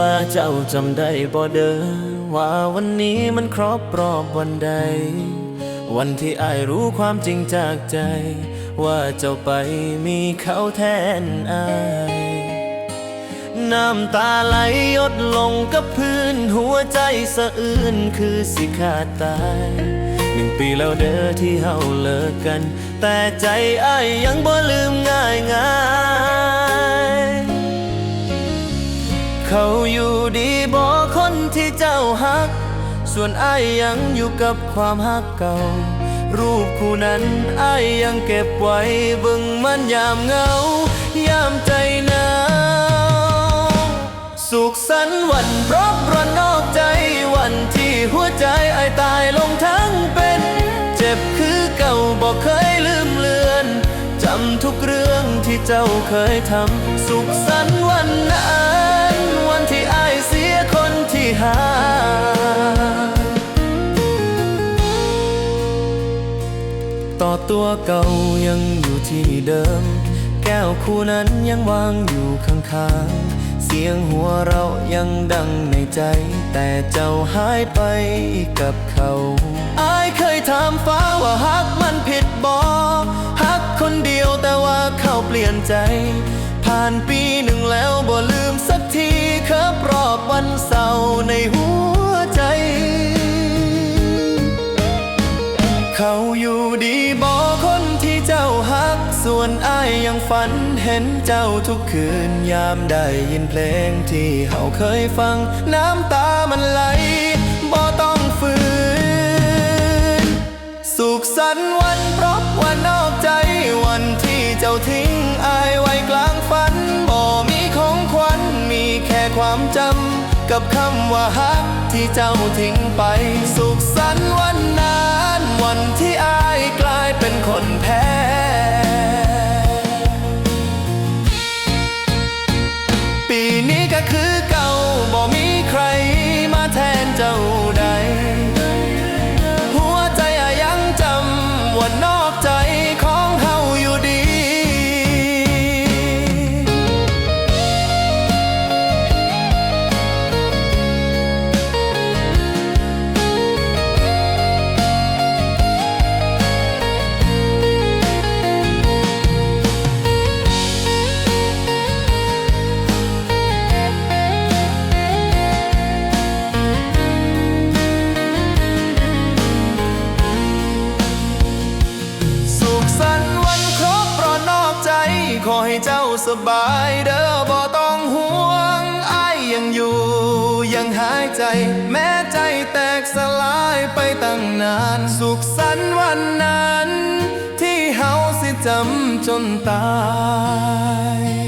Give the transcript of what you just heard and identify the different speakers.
Speaker 1: ่าเจ้าจำได้บ่เด้อว่าวันนี้มันครบรอบวันใด วันที่อายรู้ความจริงจากใจ ว่าเจ้าไปมีเขาแทนอายน้ำตาไหลยดลงกับพื้น หัวใจสะอื้นคือสิขาดตายหนึ่งปีแล้วเด้อที่เฮาเลิกกัน แต่ใจอ้ายยังบ่ลืมง่ายง่าย เขาอยู่ดีบ่คนที่เจ้าฮัก ส่วนอ้ายยังอยู่กับความฮักเก่า รูปคู่นั้นอ้ายยังเก็บไว้บิ่งมันยามเหงายามใจหนาวสุขสันต์วันรบรอนนอกใจวันที่หัวใจไอายตายลงทั้งเป็น เจ็บคือเก่าบอกเคยลืมเลือนจำทุกเรื่องที่เจ้าเคยทำสุขสัน ต่อตัวเก่ายังอยู่ที่เดิม แก้วคู่นั้นยังวางอยู่ข้างๆ เสียงหัวเรายังดังในใจ แต่เจ้าหายไปกับเขาอายเคยถามฟ้าว่าฮักมันผิดบอฮักคนเดียวแต่ว่าเขาเปลี่ยนใจ ผ่านปีหนึ่งแล้วบ่ลืมสักทีครับรอบวันเสาร์ในหัวใจ ยังฝันเห็นเจ้าทุกคืนยามได้ยินเพลงที่เขาเคยฟังน้ำตามันไหลบ่ต้องฝืน สุขสันต์วันพรบวันนอกใจวันที่เจ้าทิ้งอายไว้กลางฝันบ่มีของขวัญมีแค่ความจำกับคำว่าฮักที่เจ้าทิ้งไป สุขสันต์วันนั้น วันที่อายกลายเป็นคนแพ้ เจ้าสบายเด้อบ่ต้องห่วงอ้ายยังอยู่ ยังหายใจ แม้ใจแตกสลายไปตั้งนาน สุขสันต์วันนั้น ที่เฮาสิจำจนตาย